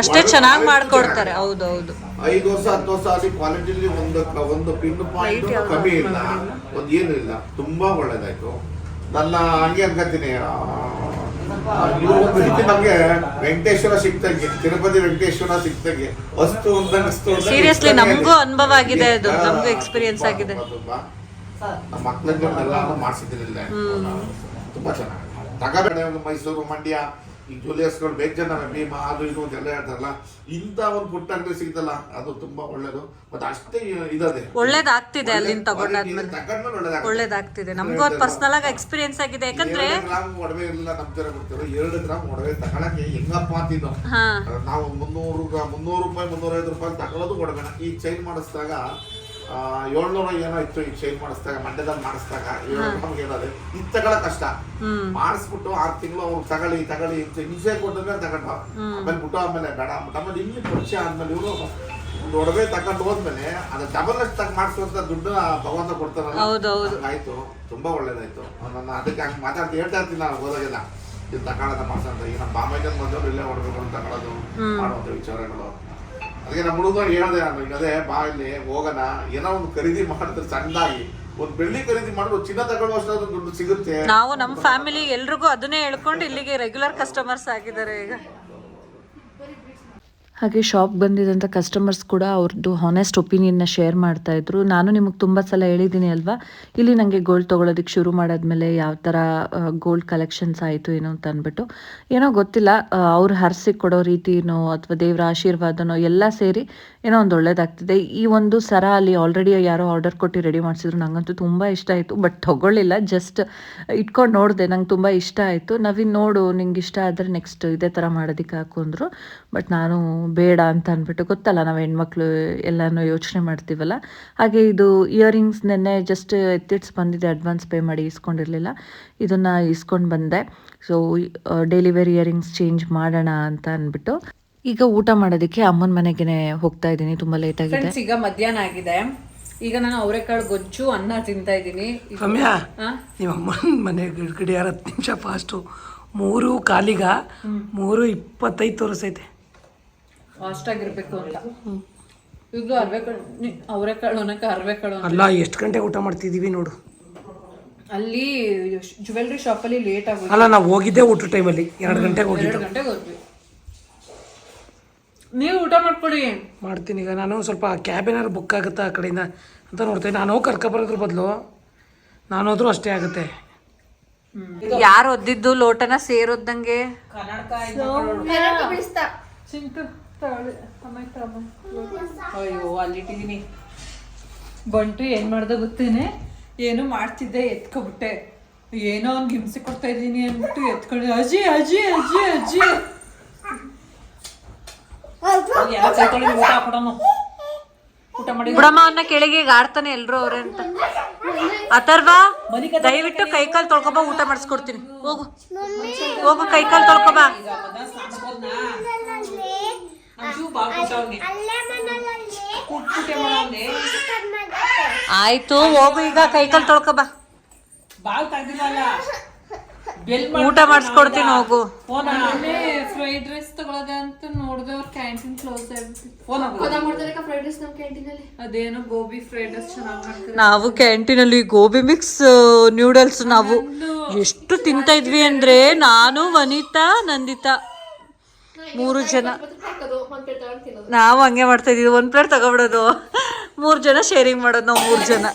Speaker 1: ಅಷ್ಟೇ ಚೆನ್ನಾಗಿ ಮಾಡ್ಕೊಡ್ತಾರೆ. ಹೌದೌದು.
Speaker 3: ಐದು ವರ್ಷ ಹತ್ತು ವರ್ಷ ಅಲ್ಲಿ ಕ್ವಾಲಿಟಿಲಿ ಒಂದು ಒಂದು ಪಿನ್ ಪಾಯಿಂಟ್ ಕಮ್ಮಿ ಇಲ್ಲ. ಒಂದು ಏನು ಇಲ್ಲ. ತುಂಬಾ ಒಳ್ಳೇದಾಯ್ತು. ನನ್ನ ಹಂಗೆ ಅನ್ಕತೀನಿ ನಮ್ಗೆ ವೆಂಕಟೇಶ್ವರ ಸಿಕ್ತಂಗೆ ತಿರುಪತಿ ವೆಂಕಟೇಶ್ವರ ಸಿಕ್ತಂಗೆ ವಸ್ತು ಒಂದಷ್ಟು
Speaker 1: ಸೀರಿಯಸ್ಲಿ ನಮಗೂ ಅನುಭವ ಆಗಿದೆ ಅದು, ನಮಗೂ ಎಕ್ಸ್ಪೀರಿಯನ್ಸ್ ಆಗಿದೆ.
Speaker 3: ನಮ್ಮ ಮಕ್ಕಳನ್ನೆಲ್ಲ ಮಾಡಿಸಿದ್ರಿಲ್ಲ ತುಂಬಾ ಚೆನ್ನಾಗಿ ತಗೋಬೇಡ ಒಂದು ಮೈಸೂರು ಮಂಡ್ಯ ಈ ಜೂಲಿಯರ್ಸ್ಗಳು ಬೇಗ ಜನ ಭೀಮ ಅದು ಇದು ಎಲ್ಲ ಹೇಳ್ತಾರಲ್ಲ. ಇಂಥ ಒಂದು ಪುಟ್ಟ ಅಂಗಡಿ ಸಿಗ್ತಲ್ಲ ಅದು ತುಂಬಾ ಒಳ್ಳೇದು. ಮತ್ತೆ ಅಷ್ಟೇ ಇದದೆ
Speaker 1: ಒಳ್ಳೇದಾಗ್ತಿದೆ ಅಲ್ಲಿಂದ
Speaker 3: ತಗೊಂಡ್ಮೇಲೆ ಒಳ್ಳೇದಾಗ್ತದೆ.
Speaker 1: ನಮ್ಗೂ ಅದು ಪರ್ಸನಲ್ ಆಗಿ ಎಕ್ಸ್ಪೀರಿಯನ್ಸ್ ಆಗಿದೆ. ಯಾಕಂದ್ರೆ
Speaker 3: ಗ್ರಾಮ್ ಒಡವೆ ಇರಲಿಲ್ಲ ನಮ್ ಜನ ಗೊತ್ತಿರೋ ಎರಡು ಗ್ರಾಮ್ ಒಡವೆ ತಗೊಳಕ್ಕೆ ಹೆಂಗಪ್ಪ ಅಂತಿದ್ದು. ನಾವು ಮುನ್ನೂರು ಮುನ್ನೂರು ರೂಪಾಯಿ ಮುನ್ನೂರೈವತ್ತು ರೂಪಾಯಿ ತಗೊಳ್ಳೋದು ಕೊಡಬೇಡ ಈ ಚೈನ್ ಮಾಡಿಸಿದಾಗ ಏಳ್ನೂರ ಏನೋ ಇತ್ತು ಈ ಚೇಂಜ್ ಮಾಡಿಸಿದಾಗ ಮಂಡ್ಯದಲ್ಲಿ ಮಾಡಿಸಿದಾಗ ನಮ್ಗೆ ಏನದೆ ಇದು ತಗೊಳಕ್ ಕಷ್ಟ. ಮಾಡಿಸ್ಬಿಟ್ಟು ಆರು ತಿಂಗಳು ಅವ್ರು ತಗೊಳ್ಳಿ ತಗೊಳ್ಳಿ ಅಂತ ಹಿಂಸೆ ಕೊಟ್ಟಿದ್ರೆ ತಗೊಂಡು ಆಮೇಲೆ ಬಿಟ್ಟು ಆಮೇಲೆ ಬೇಡ. ಅಂದ್ಬಿಟ್ಟು ಆಮೇಲೆ ಇಲ್ಲಿ ಪರಿಚಯ ಆದ್ಮೇಲೆ ಇವರು ಒಂದು ಒಡವೆ ತಗೊಂಡು ಹೋದ್ಮೇಲೆ ಅದು ಡಬಲ್ ಅಷ್ಟು ತಗ ಮಾಡಿಸುವಂತ ದುಡ್ಡು ಭಗವಂತ ಕೊಡ್ತಾರಲ್ಲ. ಆಯ್ತು ತುಂಬಾ ಒಳ್ಳೇದಾಯ್ತು. ನನ್ನ ಅದಕ್ಕೆ ಹಂಗೆ ಮಾತಾಡ್ತಾ ಹೇಳ್ತಾ ಇರ್ತೀನಿ ನಾನು ಹೋದಾಗೆಲ್ಲ ಇದು ತಗೊಳ್ಳೋದ ಮಾಡ್ಸಂತ ಈಗ ನಮ್ಮ ಬಾಮೈಜನ್ ಬಂದವರು ಇಲ್ಲೇ ಹೊಡ್ಬೇಕು ಅಂತ ತಗೊಳ್ಳೋದು ಮಾಡುವಂತ ವಿಚಾರಗಳು. ಅದಕ್ಕೆ ನಮ್ಮ ಹುಡುಗ ಹೇಳಿದೆ ನಾನು ಅದೇ ಬಾ ಹೋಗೋಣ. ಏನೋ ಒಂದು ಖರೀದಿ ಮಾಡಿದ್ರೆ ಸಣ್ಣದಾಗಿ ಒಂದು ಬೆಳ್ಳಿ ಖರೀದಿ ಮಾಡಿದ್ರು ಚಿನ್ನ ತಗೊಳ್ಳುವಷ್ಟು ದುಡ್ಡು ಸಿಗುತ್ತೆ.
Speaker 1: ನಾವು ನಮ್ಮ ಫ್ಯಾಮಿಲಿ ಎಲ್ರಿಗೂ ಅದನ್ನೇ ಹೇಳ್ಕೊಂಡು ಇಲ್ಲಿಗೆ ರೆಗ್ಯುಲರ್ ಕಸ್ಟಮರ್ಸ್ ಆಗಿದ್ದಾರೆ ಈಗ. ಹಾಗೆ ಶಾಪ್ ಬಂದಿದ್ದಂಥ ಕಸ್ಟಮರ್ಸ್ ಕೂಡ ಅವ್ರದ್ದು ಹಾನೆಸ್ಟ್ ಒಪಿನಿಯನ್ನ ಶೇರ್ ಮಾಡ್ತಾ ಇದ್ರು. ನಾನು ನಿಮಗೆ ತುಂಬ ಸಲ ಹೇಳಿದ್ದೀನಿ ಅಲ್ವಾ? ಇಲ್ಲಿ ನನಗೆ ಗೋಲ್ಡ್ ತೊಗೊಳೋದಕ್ಕೆ ಶುರು ಮಾಡಾದ್ಮೇಲೆ ಯಾವ ಥರ ಗೋಲ್ಡ್ ಕಲೆಕ್ಷನ್ಸ್ ಆಯಿತು ಏನೋ ಅಂತ ಅಂದ್ಬಿಟ್ಟು ಏನೋ ಗೊತ್ತಿಲ್ಲ ಅವ್ರು ಹರಿಸಿ ಕೊಡೋ ರೀತಿನೋ ಅಥವಾ ದೇವರ ಆಶೀರ್ವಾದನೋ ಎಲ್ಲ ಸೇರಿ ಏನೋ ಒಂದು ಒಳ್ಳೇದಾಗ್ತಿದೆ. ಈ ಒಂದು ಸರ ಅಲ್ಲಿ ಆಲ್ರೆಡಿ ಯಾರೋ ಆರ್ಡರ್ ಕೊಟ್ಟು ರೆಡಿ ಮಾಡಿಸಿದ್ರು ನಂಗಂತೂ ತುಂಬ ಇಷ್ಟ ಆಯಿತು. ಬಟ್ ತೊಗೊಳ್ಳಿಲ್ಲ ಜಸ್ಟ್ ಇಟ್ಕೊಂಡು ನೋಡಿದೆ, ನಂಗೆ ತುಂಬ ಇಷ್ಟ ಆಯಿತು. ನವೀನ್ ನೋಡು, ನಿಂಗೆ ಇಷ್ಟ ಆದರೆ ನೆಕ್ಸ್ಟ್ ಇದೇ ಥರ ಮಾಡೋದಕ್ಕೆ ಹಾಕು ಅಂದರು. ಬಟ್ ನಾನು ಬೇಡ ಅಂತ ಅಂದ್ಬಿಟ್ಟು ಗೊತ್ತಲ್ಲ ನಾವು ಹೆಣ್ಮಕ್ಳು ಎಲ್ಲನೂ ಯೋಚನೆ ಮಾಡ್ತೀವಲ್ಲ. ಹಾಗೆ ಇದು ಇಯರಿಂಗ್ಸ್ ನೆನ್ನೆ ಜಸ್ಟ್ ಎತ್ತಿಟ್ಸ್ ಬಂದಿದೆ ಅಡ್ವಾನ್ಸ್ ಪೇ ಮಾಡಿ ಇಸ್ಕೊಂಡಿರಲಿಲ್ಲ. ಇದನ್ನು ಇಸ್ಕೊಂಡು ಬಂದೆ. So delivery where earrings change ಮಾಡೋಣ ಅಂತ ಅಂದ್ಬಿಟ್ಟು ಈಗ ಊಟ ಮಾಡೋದಕ್ಕೆ ಅಮ್ಮನ ಮನೆಗೆ ಹೋಗ್ತಾ ಇದ್ದೀನಿ ತುಂಬ ಲೇಟ್ ಆಗಿದೆ.
Speaker 6: ಈಗ ಮಧ್ಯಾಹ್ನ ಆಗಿದೆ. ಈಗ ನಾನು ಅವರೆಕಾಳು ಗೊಜ್ಜು ಅನ್ನ ತಿಂತಾ ಇದ್ದೀನಿ.
Speaker 2: ರಮ್ಯಾ ನಿಮ್ಮ ಅಮ್ಮನ ಮನೆ ಗಡಿಯಾರ ಹತ್ತು ನಿಮಿಷ ಫಾಸ್ಟು ಮೂರು ಕಾಲಿಗ ಮೂರು ಇಪ್ಪತ್ತೈದು ತೋರಿಸೈತೆ.
Speaker 6: ಫಾಸ್ಟ್ ಆಗಿರ್ಬೇಕು ಅಂತ. ಈಗ ಅರ್ವೆಕಾಳು ಅವರೆಕಾಳು ಅನ್ನಕ್ಕೆ ಅರ್ವೆಕಾಳು
Speaker 2: ಅಲ್ಲ ಎಷ್ಟು ಗಂಟೆಗೆ ಊಟ ಮಾಡ್ತಿದ್ದೀವಿ ನೋಡು.
Speaker 6: ಅಲ್ಲಿ ಜುವೆಲ್ರಿ ಶಾಪಲ್ಲಿ ಲೇಟ್ ಆಗೋದು
Speaker 2: ಅಲ್ಲ ನಾವು ಹೋಗಿದ್ದೆ ಊಟ ಟೈಮಲ್ಲಿ ಎರಡು ಗಂಟೆಗೆ ಹೋಗಿದ್ದು.
Speaker 6: ಎರಡು ಗಂಟೆಗೆ ಹೋದ್ವಿ. ನೀವು ಊಟ ಮಾಡ್ಕೊಳ್ಳಿ.
Speaker 2: ಮಾಡ್ತೀನಿ ಈಗ. ನಾನು ಸ್ವಲ್ಪ ಕ್ಯಾಬ್ ಏನಾದ್ರು ಬುಕ್ ಆಗುತ್ತಾ ಆ ಕಡೆಯಿಂದ ಅಂತ ನೋಡ್ತೀನಿ. ನಾನು ಕರ್ಕ ಕರ್ಕೊಬರೋದ್ರ ಬದಲು ನಾನು ಹೋದ್ರೂ ಅಷ್ಟೇ ಆಗುತ್ತೆ.
Speaker 1: ಯಾರು ಒದ್ದಿದ್ದು? ಲೋಟನ ಸೇರೊದ್ದಂಗೆ
Speaker 6: ತಗೊಂಬ. ಅಯ್ಯೋ ಅಲ್ಲಿಟ್ಟಿದ್ದೀನಿ ಬಂಟು ಏನು ಮಾಡ್ದೆ ಗೊತ್ತೇನೆ? ಏನು ಮಾಡ್ತಿದ್ದೆ ಎತ್ಕೊಬಿಟ್ಟೆ. ಏನೋ ಅವ್ನಿಗೆ ಹಿಂಸೆ ಕೊಡ್ತಾ ಇದ್ದೀನಿ ಅಂದ್ಬಿಟ್ಟು ಎತ್ಕೊಂಡು. ಅಜ್ಜಿ ಅಜ್ಜಿ ಅಜ್ಜಿ ಅಜ್ಜಿ. ಊಟ ಮಾಡಿ.
Speaker 1: ಬುಡಮ್ಮ ಅವನ್ನ ಕೆಳಗೆ ಈಗ ಆಡ್ತಾನೆ ಎಲ್ರು ಅವ್ರೆ ಅಂತ. ಅಥರ್ವ ದಯವಿಟ್ಟು ಕೈಕಾಲ್ ತೊಳ್ಕೊಬಾ ಊಟ ಮಾಡಿಸ್ಕೊಡ್ತೀನಿ. ಹೋಗು. ಹೋಗು ಕೈಕಾಲ್ ತೊಳ್ಕೊಬಾ. ಆಯ್ತು ಹೋಗು ಈಗ ಕೈಕಾಲ್ ತೊಳ್ಕೊಬಾ
Speaker 6: ಬಾಲ್ ತೆಗ್ದಿಲ್ಲಲ್ಲ
Speaker 7: ಊಟ ಮಾಡಿಸ್ಕೊಡ್ತೀನಿ ಹೋಗು.
Speaker 6: ಫ್ರೈಡ್ ರೈಸ್ ತಗೊಳ್ಳೋದೆ ಅಂತ ನೋಡಿದೆ ಅವ್ರ ಕ್ಯಾಂಟೀನ್ ಕ್ಲೋಸ್ ಅದೇನು ಅದೇನೋ ಗೋಬಿ ಫ್ರೈಡ್ ರೈಸ್ ಚೆನ್ನಾಗಿ ಮಾಡ್ತಾರೆ.
Speaker 7: ನಾವು ಕ್ಯಾಂಟೀನಲ್ಲಿ ಗೋಬಿ ಮಿಕ್ಸ್ ನ್ಯೂಡಲ್ಸ್ ನಾವು. ಎಷ್ಟು ತಿಂತಾ ಇದ್ವಿ ಅಂದ್ರೆ ನಾನು ವನಿತಾ ನಂದಿತಾ. ಮೂರು ಜನ ನಾವು ಹಂಗೆ ಮಾಡ್ತಾ ಇದೀವಿ ಒಂದ್ ಪ್ಲೇಟ್ ತಗೊಬಿಡೋದು. ಮೂರ್ ಜನ ಶೇರಿಂಗ್ ಮಾಡೋದು ನಾವು ಮೂರ್ ಜನ.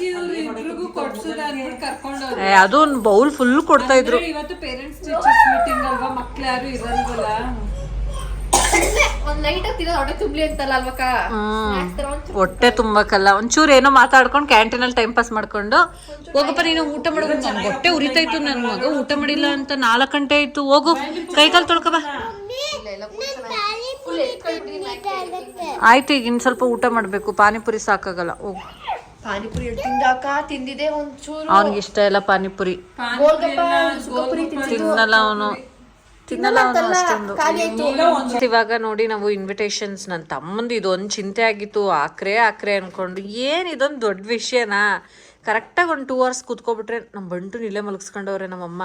Speaker 7: ಏ, ಅದು ಒಂದು ಬೌಲ್ ಫುಲ್ ಕೊಡ್ತಾ ಇದ್ರು
Speaker 6: ಇವತ್ತು ಪೇರೆಂಟ್ಸ್ ಮೀಟಿಂಗ್ ಅಲ್ವಾ? ಮಕ್ಳು ಯಾರು ಇರಲ್ವಲ್ಲ
Speaker 8: ಒಂದ್ ಲೈಟ್ ಆಗ್ತಿರೋದು ಹೊಟ್ಟೆ
Speaker 7: ತುಂಬಕಲ್ಲ ತುಂಬಕ್ಕಲ್ಲ. ಒಂಚೂರು ಏನೋ ಮಾತಾಡ್ಕೊಂಡು ಕ್ಯಾಂಟೀನಲ್ಲಿ ಟೈಮ್ ಪಾಸ್ ಮಾಡ್ಕೊಂಡು ಹೋಗಪ್ಪ ನೀನು ಊಟ ಮಾಡ್ಬೇಕು ನನ್ ಹೊಟ್ಟೆ ಉರಿತಾ ಇತ್ತು ನನ್ನ ಮಗ ಊಟ ಮಾಡಿಲ್ಲ ಅಂತ ನಾಲ್ಕು ಗಂಟೆ ಆಯ್ತು. ಹೋಗು. ಕೈ ಕಾಲು ತೊಳ್ಕೊ ಬಾ. ಆಯ್ತು ಈಗ ಇನ್ನು ಸ್ವಲ್ಪ ಊಟ ಮಾಡಬೇಕು. ಪಾನಿಪುರಿ ಸಾಕಾಗಲ್ಲ. ಹೋಗು.
Speaker 8: ಪಾನಿಪುರಿ ತಿಂದಾಕ? ತಿಂದಿದೆ ಒಂಚೂರು.
Speaker 7: ಅವನಿಗೆ ಇಷ್ಟ ಇಲ್ಲ ಪಾನಿಪುರಿ. ತಿನ್ನಲ್ಲ ಅವನು. ತಿನ್ನಲ್ಲ ಅವನು ಅಷ್ಟೊಂದು. ಇವಾಗ ನೋಡಿ ನಾವು ಇನ್ವಿಟೇಷನ್ಸ್ ನನ್ನ ತಮ್ಮಂದು ಇದೊಂದು ಚಿಂತೆ ಆಗಿತ್ತು. ಆಕ್ರೆ ಆಕ್ರೆ ಅನ್ಕೊಂಡು ಏನು ಇದೊಂದು ದೊಡ್ಡ ವಿಷಯನಾ? ಕರೆಕ್ಟಾಗಿ ಒಂದು ಟೂ ಅವರ್ಸ್ ಕೂತ್ಕೊಬಿಟ್ರೆ ನಮ್ಮ ಬಂಟು ಇಲ್ಲೇ ಮಲಗಿಸ್ಕೊಂಡವ್ರೆ ನಮ್ಮಮ್ಮ.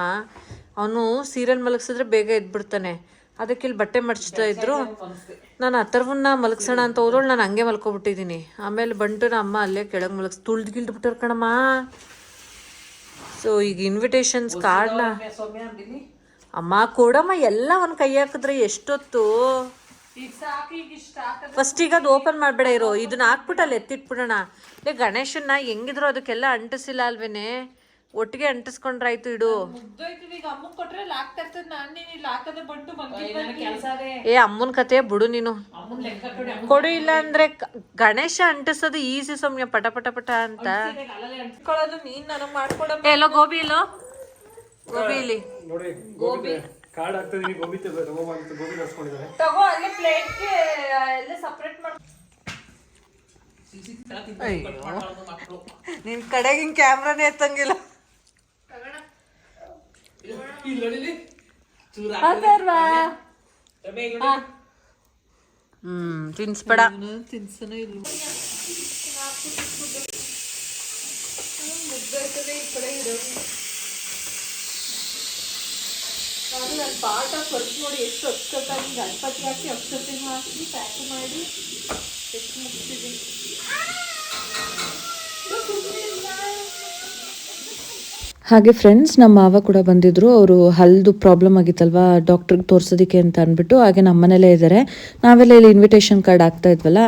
Speaker 7: ಅವನು ಸೀರಿಯಲ್ ಮಲಗಿಸಿದ್ರೆ ಬೇಗ ಎದ್ಬಿಡ್ತಾನೆ. ಅದಕ್ಕೆ ಇಲ್ಲಿ ಬಟ್ಟೆ ಮಡಚ್ತಾ ಇದ್ರು. ನಾನು ಅಥರ್ವನ್ನ ಮಲಗ್ಸೋಣ ಅಂತ ಹೋದೋಳು ನಾನು ಹಂಗೆ ಮಲ್ಕೊಬಿಟ್ಟಿದ್ದೀನಿ ಆಮೇಲೆ ಬಂಟು ಅಮ್ಮ ಅಲ್ಲೇ ಕೆಳಗೆ ಮಲಗಿಸ್ ತುಳ್ದು ಗಿಳ್ದು ಬಿಟ್ಟರು ಕಣಮ್ಮ. ಸೊ ಈಗ ಇನ್ವಿಟೇಷನ್ಸ್ ಕಾರ್ಡ್ನ ಅಮ್ಮ ಕೊಡಮ್ಮ ಎಲ್ಲ ಒಂದು ಕೈ ಹಾಕಿದ್ರೆ ಎಷ್ಟೊತ್ತು? ಫಸ್ಟ್ ಈಗ ಅದು ಓಪನ್ ಮಾಡಬೇಡ ಇರೋ. ಇದನ್ನ ಹಾಕ್ಬಿಟ್ಟು ಅಲ್ಲಿ ಎತ್ತಿಟ್ಬಿಡೋಣ. ಏ ಗಣೇಶನ್ನ ಹೆಂಗಿದ್ರು ಅದಕ್ಕೆಲ್ಲ ಅಂಟಿಸಿಲ್ಲ ಅಲ್ವೇನೆ? ಒಟ್ಟಿಗೆ ಅಂಟಿಸ್ಕೊಂಡ್ರಾಯ್ತು ಇಡು ಏ ಅಮ್ಮನ ಕತೆ ಬಿಡು ನೀನು ಕೊಡು ಇಲ್ಲ ಅಂದ್ರೆ ಗಣೇಶ ಅಂಟಿಸೋದು ಈಸಿ ಸಮಯ ಪಟ ಪಟ ಪಟ ಅಂತ ಎಲ್ಲೋ ಗೋಬಿ ಇಲ್ಲೋ ಗೋಬಿ ಇಲ್ಲಿ
Speaker 2: ನೋಡಿ ಗೋಬಿ ಕಾರ್ಡ್ ಹಾಕ್ತಿದೀನಿ ಗೋಬಿ ತಗೋ ಅಂತ ಗೋಬಿ ತರ್ಸ್ಕೊಂಡಿದ್ದಾರೆ
Speaker 6: ತಗೋ ಅಲ್ಲೇ ಪ್ಲೇಟ್ಗೆ ಎಲ್ಲ ಸಪ್ರೇಟ್ ಮಾಡ್
Speaker 7: ನಿನ್ ಕಡೆಗೆ ಹಿಂಗ್ ಕ್ಯಾಮ್ರಾನೇ ಎತ್ತಂಗಿಲ್ಲ ಹ್ಮ್ ತಿನ್ಸ್ಬೇಡ
Speaker 6: ತಿನ್ಸನೇ ಇಲ್ಲ. ನಾನು ನನ್ನ ಪಾಠ ಖರ್ಚು ನೋಡಿ ಎಷ್ಟು ಅಪ್ಸತ್ತಾಗಿ ಗಣಪತಿ ಹಾಕಿ ಅಪ್ಸತ್ತಿನ ಹಾಕಿ ಪ್ಯಾಕ್ ಮಾಡಿ. ಎಷ್ಟು ಮುಗಿಸಿದ್ದೀನಿ.
Speaker 7: ಹಾಗೆ ಫ್ರೆಂಡ್ಸ್ ನಮ್ಮ ಮಾವ ಕೂಡ ಬಂದಿದ್ರು. ಅವರು ಹಲ್ದು ಪ್ರಾಬ್ಲಮ್ ಆಗಿತ್ತಲ್ವಾ ಡಾಕ್ಟ್ರಿಗೆ ತೋರ್ಸೋದಕ್ಕೆ ಅಂತ ಅಂದ್ಬಿಟ್ಟು ಹಾಗೆ ನಮ್ಮ ಮನೇಲೇ ಇದ್ದಾರೆ ನಾವೆಲ್ಲ ಇಲ್ಲಿ ಇನ್ವಿಟೇಷನ್ ಕಾರ್ಡ್ ಆಗ್ತಾ ಇದ್ವಲ್ಲ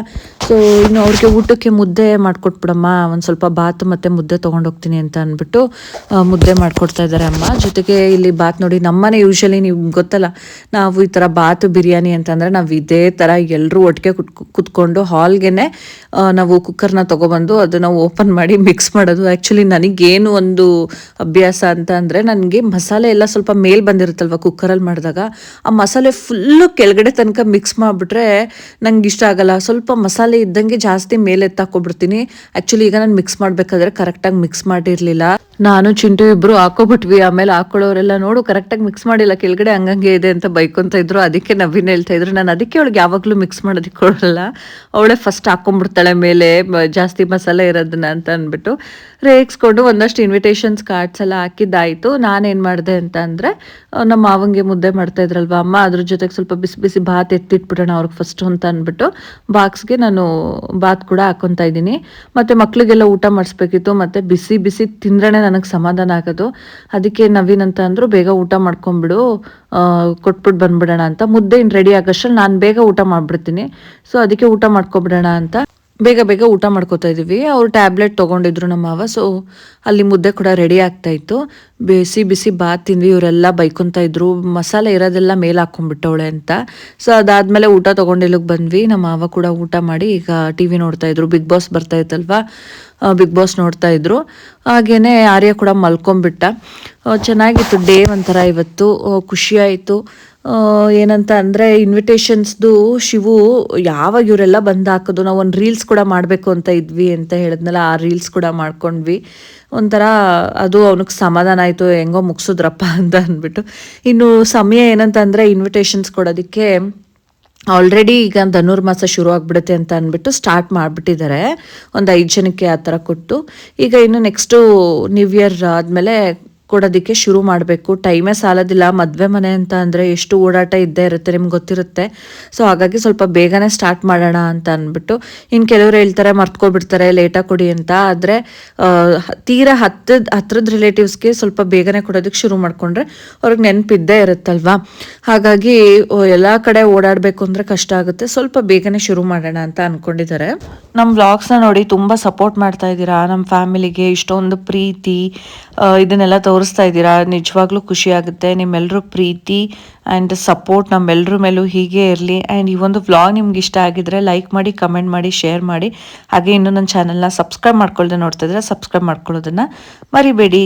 Speaker 7: ಸೊ ಇನ್ನು ಅವ್ರಿಗೆ ಊಟಕ್ಕೆ ಮುದ್ದೆ ಮಾಡಿಕೊಟ್ಬಿಡಮ್ಮ, ಒಂದು ಸ್ವಲ್ಪ ಬಾತ್ ಮತ್ತು ಮುದ್ದೆ ತೊಗೊಂಡೋಗ್ತೀನಿ ಅಂತ ಅಂದ್ಬಿಟ್ಟು ಮುದ್ದೆ ಮಾಡ್ಕೊಡ್ತಾ ಇದ್ದಾರೆ ಅಮ್ಮ. ಜೊತೆಗೆ ಇಲ್ಲಿ ಬಾತ್ ನೋಡಿ ನಮ್ಮನೆ ಯೂಶ್ವಲಿ ನೀವು ಗೊತ್ತಲ್ಲ, ನಾವು ಈ ಥರ ಬಾತ್, ಬಿರಿಯಾನಿ ಅಂತಂದರೆ ನಾವು ಇದೇ ಥರ ಎಲ್ಲರೂ ಒಟ್ಟಿಗೆ ಕುತ್, ಕುತ್ಕೊಂಡು ಹಾಲ್ಗೆನೆ ನಾವು ಕುಕ್ಕರ್ನ ತೊಗೊಬಂದು ಅದನ್ನು ಓಪನ್ ಮಾಡಿ ಮಿಕ್ಸ್ ಮಾಡೋದು. ಆ್ಯಕ್ಚುಲಿ ನನಗೇನು ಒಂದು ಅಭ್ಯಾಸ ಅಂತ ಅಂದರೆ ನನಗೆ ಮಸಾಲೆ ಎಲ್ಲ ಸ್ವಲ್ಪ ಮೇಲ್ ಬಂದಿರುತ್ತಲ್ವ ಕುಕ್ಕರಲ್ಲಿ ಮಾಡಿದಾಗ, ಆ ಮಸಾಲೆ ಫುಲ್ಲು ಕೆಳಗಡೆ ತನಕ ಮಿಕ್ಸ್ ಮಾಡಿಬಿಟ್ರೆ ನಂಗೆ ಇಷ್ಟ ಆಗಲ್ಲ. ಸ್ವಲ್ಪ ಮಸಾಲೆ ಇದ್ದಂಗೆ ಜಾಸ್ತಿ ಮೇಲೆ ಎತ್ತಾಕೊಬಿಡ್ತೀನಿ ಆ್ಯಕ್ಚುಲಿ ಈಗ ನಾನು ಮಿಕ್ಸ್ ಮಾಡಬೇಕಾದ್ರೆ ಕರೆಕ್ಟಾಗಿ ಮಿಕ್ಸ್ ಮಾಡಿರಲಿಲ್ಲ. ನಾನು, ಚಿಂಟು ಇಬ್ಬರು ಹಾಕೋಬಿಟ್ವಿ ಆಮೇಲೆ ಹಾಕೊಳ್ಳೋರೆಲ್ಲ ನೋಡು ಕರೆಕ್ಟಾಗಿ ಮಿಕ್ಸ್ ಮಾಡಿಲ್ಲ. ಕೆಳಗಡೆ ಹಂಗಂಗೆ ಇದೆ ಅಂತ ಬೈಕೊಂತ ಇದ್ರು. ಅದಕ್ಕೆ ನವೀನ್ ಹೇಳ್ತಾ ಇದ್ರು. ನಾನು ಅದಕ್ಕೆ ಅವಳಿಗೆ ಯಾವಾಗಲೂ ಮಿಕ್ಸ್ ಮಾಡೋದಕ್ಕೆ ಕೊಡೋಲ್ಲ. ಅವಳೇ ಫಸ್ಟ್ ಹಾಕೊಂಡ್ಬಿಡ್ತಾಳೆ ಮೇಲೆ, ಜಾಸ್ತಿ ಮಸಾಲೆ ಇರೋದನ್ನ ಅಂತ ಅಂದ್ಬಿಟ್ಟು. ರೇಗಿಸ್ಕೊಂಡು ಒಂದಷ್ಟು ಇನ್ವಿಟೇಷನ್ಸ್ ಕಾರ್ಡ್ಸ್ ಎಲ್ಲ ಹಾಕಿದ್ದಾಯಿತು. ನಾನೇನು ಮಾಡಿದೆ ಅಂತ ಅಂದರೆ ನಮ್ಮ ಮಾವಂಗೆ ಮುದ್ದೆ ಮಾಡ್ತಾ ಇದ್ರಲ್ವ ಅಮ್ಮ, ಅದ್ರ ಜೊತೆಗೆ ಸ್ವಲ್ಪ ಬಿಸಿ ಬಿಸಿ ಭಾತ್ ಎತ್ತಿಟ್ಬಿಡೋಣ ಅವ್ರಿಗೆ ಫಸ್ಟು ಅಂತ ಅಂದ್ಬಿಟ್ಟು ಬಾಕ್ಸ್ಗೆ ನಾನು ಬಾತ್ ಕೂಡ ಹಾಕೊತ ಇದ್ದೀನಿ. ಮತ್ತು ಮಕ್ಳಿಗೆಲ್ಲ ಊಟ ಮಾಡಿಸ್ಬೇಕಿತ್ತು. ಮತ್ತು ಬಿಸಿ ಬಿಸಿ ತಿಂದ್ರೇ ನನಗೆ ಸಮಾಧಾನ ಆಗೋದು. ಅದಕ್ಕೆ ನವೀನ್ ಅಂತ ಅಂದರು, ಬೇಗ ಊಟ ಮಾಡ್ಕೊಂಬಿಡು ಕೊಟ್ಬಿಟ್ಟು ಬಂದ್ಬಿಡೋಣ ಅಂತ. ಮುದ್ದೆ ಇನ್ನು ರೆಡಿ ಆಗೋಷ್ಟು ನಾನು ಬೇಗ ಊಟ ಮಾಡಿಬಿಡ್ತೀನಿ. ಸೊ ಅದಕ್ಕೆ ಊಟ ಮಾಡ್ಕೊಬಿಡೋಣ ಅಂತ ಬೇಗ ಬೇಗ ಊಟ ಮಾಡ್ಕೋತಾ ಇದೀವಿ. ಅವ್ರು ಟ್ಯಾಬ್ಲೆಟ್ ತೊಗೊಂಡಿದ್ರು ನಮ್ಮ ಮಾವ ಸೊ ಅಲ್ಲಿ ಮುದ್ದೆ ಕೂಡ ರೆಡಿ ಆಗ್ತಾ ಇತ್ತು. ಬಿಸಿ ಬಿಸಿ ಬಾತ್ ತಿಂದ್ವಿ, ಇವರೆಲ್ಲ ಬೈಕೊಂತ ಇದ್ರು. ಮಸಾಲೆ ಇರೋದೆಲ್ಲ ಮೇಲೆ ಹಾಕೊಂಡ್ಬಿಟ್ಟವಳೆ ಅಂತ. ಸೊ ಅದಾದ್ಮೇಲೆ ಊಟ ತೊಗೊಂಡು ಇಲ್ಲಿಗೆ ಬಂದ್ವಿ. ನಮ್ಮ ಮಾವ ಕೂಡ ಊಟ ಮಾಡಿ ಈಗ ಟಿ ವಿ ನೋಡ್ತಾ ಇದ್ರು. ಬಿಗ್ ಬಾಸ್ ಬರ್ತಾ ಇತ್ತಲ್ವಾ? ಬಿಗ್ ಬಾಸ್ ನೋಡ್ತಾ ಇದ್ರು. ಹಾಗೇನೆ ಆರ್ಯ ಕೂಡ ಮಲ್ಕೊಂಡ್ಬಿಟ್ಟ. ಚೆನ್ನಾಗಿತ್ತು. ಡೇ ಒಂಥರ ಇವತ್ತು. ಖುಷಿ ಆಯಿತು ಏನಂತ ಅಂದರೆ ಇನ್ವಿಟೇಷನ್ಸ್ದು ಶಿವು ಯಾವಾಗ ಇವರೆಲ್ಲ ಬಂದು ಹಾಕೋದು? ನಾವು ಒಂದು ರೀಲ್ಸ್ ಕೂಡ ಮಾಡಬೇಕು ಅಂತ ಇದ್ವಿ ಅಂತ ಹೇಳಿದ್ನಲ್ಲ, ಆ ರೀಲ್ಸ್ ಕೂಡ ಮಾಡ್ಕೊಂಡ್ವಿ. ಒಂಥರ ಅದು ಅವನಿಗೆ ಸಮಾಧಾನ ಆಯಿತು, ಹೆಂಗೋ ಮುಗಿಸಿದ್ರಪ್ಪ ಅಂತ ಅಂದ್ಬಿಟ್ಟು. ಇನ್ನು ಸಮಯ ಏನಂತಂದರೆ ಇನ್ವಿಟೇಷನ್ಸ್ ಕೊಡೋದಕ್ಕೆ ಆಲ್ರೆಡಿ ಈಗ ಧನುರ್ಮಾಸ ಶುರು ಆಗ್ಬಿಡುತ್ತೆ ಅಂತ ಅಂದ್ಬಿಟ್ಟು ಸ್ಟಾರ್ಟ್ ಮಾಡಿಬಿಟ್ಟಿದ್ದಾರೆ. ಒಂದು ಐದು ಜನಕ್ಕೆ ಆ ಥರ ಕೊಟ್ಟು. ಈಗ ಇನ್ನು ನೆಕ್ಸ್ಟು ನ್ಯೂ ಇಯರ್ ಆದಮೇಲೆ ಕೊಡೋದಕ್ಕೆ ಶುರು ಮಾಡಬೇಕು. ಟೈಮೇ ಸಾಲೋದಿಲ್ಲ. ಮದುವೆ ಮನೆ ಅಂತ ಅಂದರೆ ಎಷ್ಟು ಓಡಾಟ ಇದ್ದೇ ಇರುತ್ತೆ ನಿಮ್ಗೆ ಗೊತ್ತಿರುತ್ತೆ. ಸೊ ಹಾಗಾಗಿ ಸ್ವಲ್ಪ ಬೇಗನೆ ಸ್ಟಾರ್ಟ್ ಮಾಡೋಣ ಅಂತ ಅಂದ್ಬಿಟ್ಟು. ಇನ್ನು ಕೆಲವರು ಹೇಳ್ತಾರೆ, ಮರ್ತ್ಕೊಬಿಡ್ತಾರೆ ಲೇಟಾಗಿ ಕೊಡಿ ಅಂತ. ಆದರೆ ತೀರ ಹತ್ತದ ಹತ್ರದ ರಿಲೇಟಿವ್ಸ್ಗೆ ಸ್ವಲ್ಪ ಬೇಗನೆ ಕೊಡೋದಕ್ಕೆ ಶುರು ಮಾಡಿಕೊಂಡ್ರೆ ಅವ್ರಿಗೆ ನೆನಪಿದ್ದೇ ಇರುತ್ತಲ್ವಾ? ಹಾಗಾಗಿ ಎಲ್ಲ ಕಡೆ ಓಡಾಡಬೇಕು ಅಂದರೆ ಕಷ್ಟ ಆಗುತ್ತೆ. ಸ್ವಲ್ಪ ಬೇಗನೆ ಶುರು ಮಾಡೋಣ ಅಂತ ಅಂದ್ಕೊಂಡಿದ್ದಾರೆ ನಮ್ಮ ವ್ಲಾಗ್ಸ್ನ ನೋಡಿ ತುಂಬ ಸಪೋರ್ಟ್ ಮಾಡ್ತಾ ಇದ್ದೀರಾ? ನಮ್ಮ ಫ್ಯಾಮಿಲಿಗೆ ಇಷ್ಟೊಂದು ಪ್ರೀತಿ ಇದನ್ನೆಲ್ಲ ತೋರಿಸ್ತಾ ಇದ್ದೀರಾ? ನಿಜವಾಗ್ಲೂ ಖುಷಿ ಆಗುತ್ತೆ ನಿಮ್ಮೆಲ್ಲರೂ ಪ್ರೀತಿ ಆ್ಯಂಡ್ ಸಪೋರ್ಟ್ ನಮ್ಮೆಲ್ಲರ ಮೇಲೂ ಹೀಗೆ ಇರಲಿ. ಆ್ಯಂಡ್ ಈ ಒಂದು ವ್ಲಾಗ್ ನಿಮ್ಗೆ ಇಷ್ಟ ಆಗಿದ್ರೆ ಲೈಕ್ ಮಾಡಿ ಕಮೆಂಟ್ ಮಾಡಿ ಶೇರ್ ಮಾಡಿ. ಹಾಗೆ ಇನ್ನೂ ನನ್ನ ಚಾನಲ್ನ ಸಬ್ಸ್ಕ್ರೈಬ್ ಮಾಡ್ಕೊಳ್ದೆ ನೋಡ್ತಾ ಇದ್ರೆ ಸಬ್ಸ್ಕ್ರೈಬ್ ಮಾಡ್ಕೊಳ್ಳೋದನ್ನು ಮರಿಬೇಡಿ.